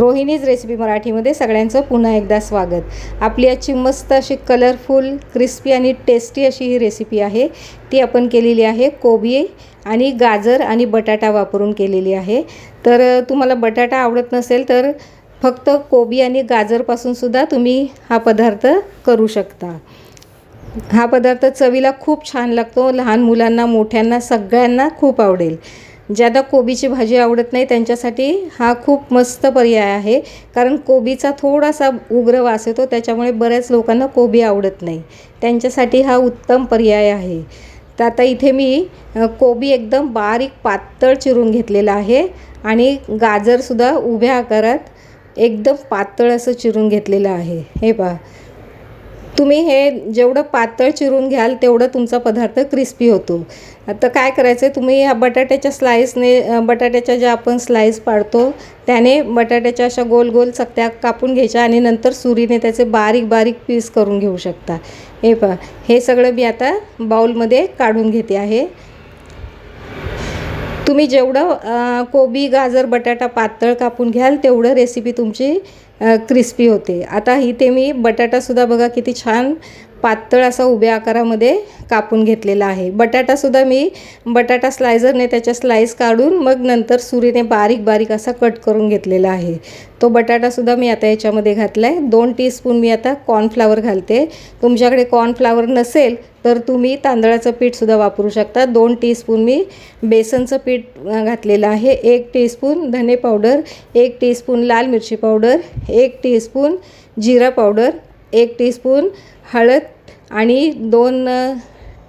Rohini's recipe मराठीमध्ये. सगळ्यांचं पुन्हा एकदा स्वागत. आपली आजची मस्त अशी कलरफुल क्रिस्पी आणि टेस्टी अशी ही रेसिपी आहे. ती आपण केलेली आहे कोबी आणि गाजर आणि बटाटा वापरून केलेली आहे. तर तुम्हाला बटाटा आवडत नसेल तर फक्त कोबी आणि गाजरपासूनसुद्धा तुम्ही हा पदार्थ करू शकता. हा पदार्थ चवीला खूप छान लागतो. लहान मुलांना मोठ्यांना सगळ्यांना खूप आवडेल. ज्यादा कोबीची भाजी आवडत नाही त्यांच्यासाठी हा खूप मस्त पर्याय आहे. कारण कोबीचा थोडासा उग्र वास येतो त्याच्यामुळे बऱ्याच लोकांना कोबी आवडत नाही. त्यांच्यासाठी हा उत्तम पर्याय आहे. तर आता इथे मी कोबी एकदम बारीक पातळ चिरून घेतलेला आहे आणि गाजरसुद्धा उभ्या आकारात एकदम पातळ असं चिरून घेतलेलं आहे. हे पहा. तुम्ही हे जेवढं पातळ चिरून घ्याल तेवढं तुमचा पदार्थ क्रिस्पी होतो. आता काय करायचं आहे तुम्ही ह्या बटाट्याच्या स्लाईसने बटाट्याच्या ज्या आपण स्लाईस पाडतो त्याने बटाट्याच्या अशा गोल गोल चकत्या कापून घ्यायच्या आणि नंतर सुरीने त्याचे बारीक बारीक पीस करून घेऊ शकता. हे पहा हे सगळं मी आता बाऊलमध्ये काढून घेते आहे. तुम्ही जेवढं कोबी गाजर बटाटा पातळ कापून घ्याल तेवढं रेसिपी तुमची क्रिस्पी होते. आता इथे मी बटाटासुद्धा बघा किती छान पातळ असा उभ्या आकारामध्ये कापून घेतलेला आहे. बटाटासुद्धा मी बटाटा स्लायझरने त्याच्या स्लाईस काढून मग नंतर सुरीने बारीक बारीक असा कट करून घेतलेला आहे. तो बटाटासुद्धा मी आता याच्यामध्ये घातला आहे दोन टीस्पून मी आता कॉर्नफ्लावर घालते. तुमच्याकडे कॉर्नफ्लावर नसेल तर तुम्ही तांदळाचं पीठसुद्धा वापरू शकता. दोन टीस्पून मी बेसनचं पीठ घातलेलं आहे. एक टीस्पून धने पावडर एक टीस्पून लाल मिरची पावडर एक टीस्पून जिरा पावडर एक टीस्पून हळद आणि दोन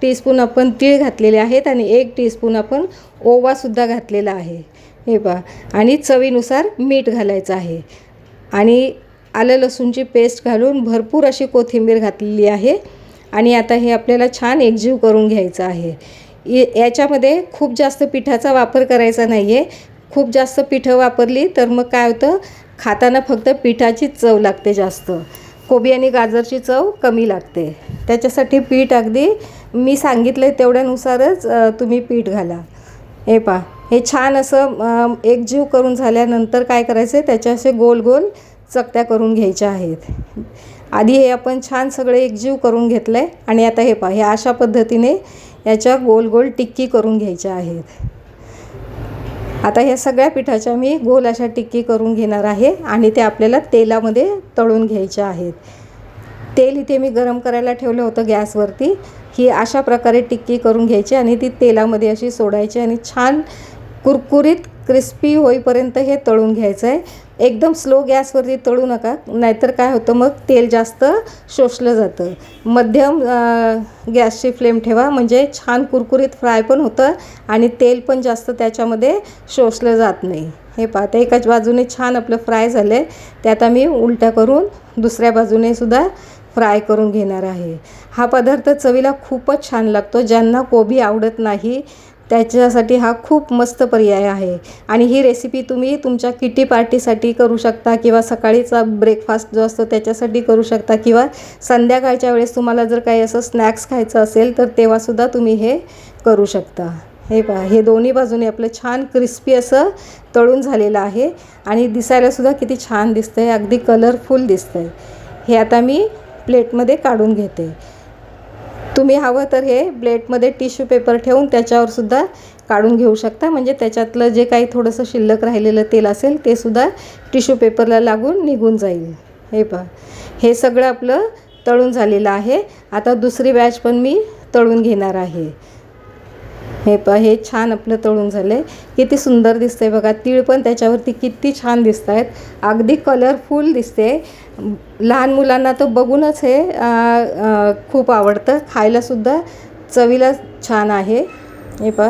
टीस्पून आपण तीळ घातलेले आहेत आणि एक टीस्पून आपण ओवासुद्धा घातलेला आहे. हे पहा. आणि चवीनुसार मीठ घालायचं आहे. आणि आलं लसूणची पेस्ट घालून भरपूर अशी कोथिंबीर घातलेली आहे. आणि आता हे आपल्याला छान एकजीव करून घ्यायचं आहे. याच्यामध्ये खूप जास्त पिठाचा वापर करायचा नाही आहे खूप जास्त पिठं वापरली तर मग काय होतं? खाताना फक्त पिठाचीच चव लागते जास्त. कोबी आणि गाजरची चव कमी लागते. त्याच्यासाठी पीठ अगदी मी सांगितलं आहे तेवढ्यानुसारच तुम्ही पीठ घाला. हे पा हे छान असं एकजीव करून झाल्यानंतर काय करायचं आहे त्याच्या असे गोल गोल चकत्या करून घ्यायच्या आहेत. आधी हे आपण छान सगळे एकजीव करून घेतलं आहे आणि आता हे पा हे अशा पद्धतीने याच्या गोल गोल टिक्की करून घ्यायच्या आहेत. आता ह्या सगळ्या पिठाच्या मी गोल अशा टिक्की करून घेणार आहे आणि ते आपल्याला तेलामध्ये तळून घ्यायच्या आहेत. तेल इथे मी गरम करायला ठेवलं होतं गॅसवरती. ही अशा प्रकारे टिक्की करून घ्यायची आणि ती तेलामध्ये अशी सोडायची आणि छान कुरकुरीत क्रिस्पी होईपर्यंत हे तळून घ्यायचं आहे एकदम स्लो गॅसवरती तळू नका नाहीतर काय होतं मग तेल जास्त शोषलं जातं. मध्यम गॅसची फ्लेम ठेवा म्हणजे छान कुरकुरीत फ्राय पण होतं आणि तेल पण जास्त त्याच्यामध्ये शोषलं जात नाही. हे पाहता एकाच बाजूने छान आपलं फ्राय झालं आहे ते आता मी उलट्या करून दुसऱ्या बाजूने सुद्धा फ्राय करून घेणार आहे. हा पदार्थ चवीला खूपच छान लागतो ज्यांना कोबी आवडत नाही त्याच्यासाठी हा खूप मस्त पर्याय आहे. आणि ही रेसिपी तुम्ही तुमच्या किटी पार्टीसाठी करू शकता किंवा सकाळीचा ब्रेकफास्ट जो असतो त्याच्यासाठी करू शकता किंवा संध्याकाळच्या वेळेस तुम्हाला जर काही असं स्नॅक्स खायचं असेल तर तेव्हासुद्धा तुम्ही हे करू शकता. हे पहा हे दोन्ही बाजूने आपलं छान क्रिस्पी असं तळून झालेलं आहे. आणि दिसायलासुद्धा किती छान दिसतं आहे अगदी कलरफुल दिसतं आहे हे आता मी प्लेटमध्ये काढून घेते. तुम्ही हवं तर हे ब्लेडमध्ये टिश्यू पेपर ठेवून त्याच्यावर सुद्धा काढून घेऊ शकता. म्हणजे त्याच्यातलं जे काही थोडंसं शिल्लक राहिलेलं तेल असेल ते सुद्धा टिश्यू पेपरला लागून निघून जाईल. हे पहा. हे सगळं आपलं तळून झालेलं आहे. आता दुसरी बॅच पण मी तळून घेणार आहे. हे प हे छान आपलं तळून झालं आहे किती सुंदर दिसतंय बघा. तीळ पण त्याच्यावरती किती छान दिसत आहेत अगदी कलरफुल दिसते. लहान मुलांना तर बघूनच हे खूप आवडतं. खायलासुद्धा चवीला छान आहे. हे प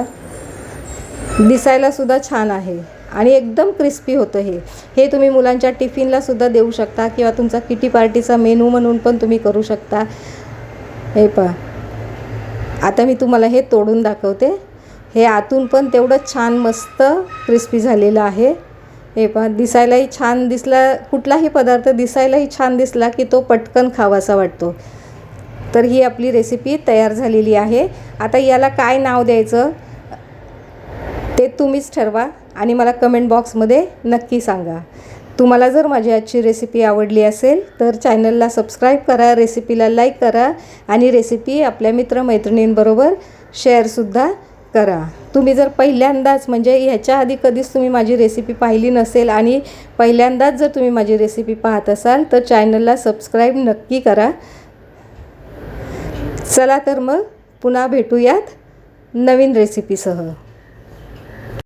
दिसायलासुद्धा छान आहे. आणि एकदम क्रिस्पी होतं हे. हे तुम्ही मुलांच्या टिफिनलासुद्धा देऊ शकता किंवा तुमचा किटी पार्टीचा मेनू म्हणून पण तुम्ही करू शकता. हे पहा. आता मी तुम्हाला हे तोडून दाखवते. हे आतून पण तेवढंच छान मस्त क्रिस्पी झालेलं आहे. हे पण दिसायलाही छान दिसला कुठलाही पदार्थ दिसायलाही छान दिसला की तो पटकन खावासा वाटतो. तर ही आपली रेसिपी तयार झालेली आहे. आता याला काय नाव द्यायचं ते तुम्हीच ठरवा आणि मला कमेंट बॉक्समध्ये नक्की सांगा. तुम्हाला जर माझी आजची रेसिपी आवडली असेल तर चॅनलला सबस्क्राईब करा रेसिपीला लाईक करा आणि रेसिपी आपल्या मित्रमैत्रिणींबरोबर शेअरसुद्धा करा. तुम्ही जर पहिल्यांदाच म्हणजे ह्याच्या आधी कधीच तुम्ही माझी रेसिपी पाहिली नसेल आणि पहिल्यांदाच जर तुम्ही माझी रेसिपी पाहत असाल तर चॅनलला सबस्क्राईब नक्की करा. चला तर मग पुन्हा भेटूयात नवीन रेसिपीसह